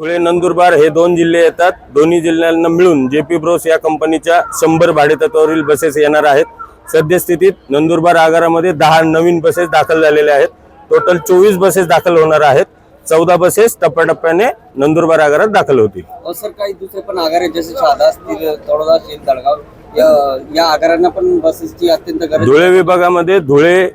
धुळे नंदुरबार हे दोन जिल्हे येतात. दोन्ही जिल्ह्यांना मिळून जेपी ब्रोस या कंपनीच्या शंभर भाडेतत्वावरील बसेस येणार आहेत. सद्यस्थितीत नंदुरबार आगारामध्ये दहा नवीन बसेस दाखल झालेल्या आहेत. टोटल चोवीस बसेस दाखल होणार आहेत. चौदा बसेस टप्प्याटप्प्याने नंदुरबार आगारात दाखल होतील. सर काही दुसरे पण आगार आहेत जसे शहादा असतील तळोदा असेल दळगाव या आगारांना पण बसेसची अत्यंत गरज धुळे विभागामध्ये धुळे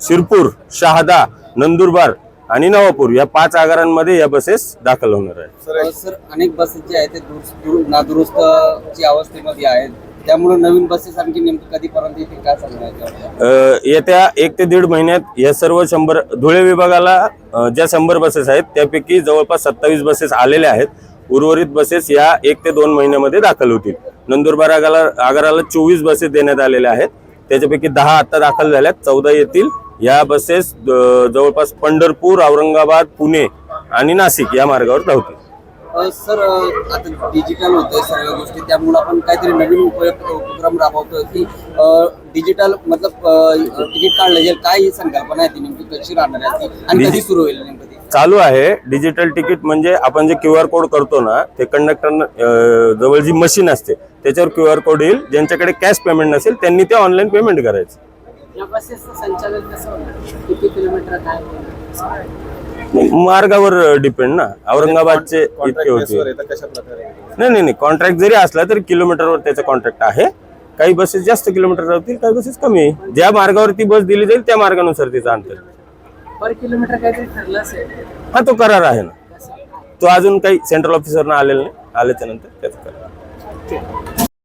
शिरपूर शहादा नंदुरबार आणि नवापूर या पाच आगारांमध्ये या बसेस दाखल होणार आहेत. अ, सर अनेक बसेस जे आहेत ते दुरुस्त- नादुरुस्तची अवस्थेमध्ये आहेत त्यामुळे नवीन बसेस आणखी नेमकं कधीपर्यंत येतील काय सांगणार येत्या एक ते दीड महिन्यात या सर्व शंभर धुळे विभागाला ज्या शंभर बसेस आहेत त्यापैकी जवळपास सत्तावीस बसेस आलेल्या आहेत. उर्वरित बसेस या एक ते दोन महिन्यामध्ये दाखल होतील. नंदुरबार आगाला आगाराला चोवीस बसेस देण्यात आलेल्या आहेत. त्याच्यापैकी दहा आता दाखल झाल्यात चौदा येतील. या बसेस जवळपास पंढरपूर औरंगाबाद पुणे आणि नाशिक या मार्गावर धावतील. सर आता डिजिटल होतंय सर्व गोष्टी त्यामुळे आपण काहीतरी नवीन उपयोग उपक्रम राबवतोय की डिजिटल मतलब तिकीट काढलं जाईल काय ही संकल्पना आहे ती नेमकी कशी राहणार आहे आणि कधी सुरू होईल नेमकं चालू आहे. डिजिटल तिकीट म्हणजे आपण जे क्यू आर कोड करतो ना ते कंडक्टर जवळ जी मशीन असते त्याच्यावर क्यू आर कोड येईल. ज्यांच्याकडे कॅश पेमेंट नसेल त्यांनी ते ऑनलाईन पेमेंट करायचं. या बसेसचं संचालन कसं होणार किती किलोमीटर काय होणार? मार्गावर डिपेंड ना. औरंगाबादचे इतके होते. नाही नाही नाही. कॉन्ट्रॅक्ट जरी असला तरी किलोमीटरवर त्याचा कॉन्ट्रॅक्ट आहे. काही बसेस जास्त किलोमीटर राहतील काही बसेस कमी. ज्या मार्गावर ती बस दिली जाईल त्या मार्गानुसार तिचं अंतर. पर किलोमीटर काहीतरी ठरलं असेल. हा तो करार आहे ना. तो अजून काही सेंट्रल ऑफिसरना आलेला नाही. आल्याच्यानंतर त्याचा करार.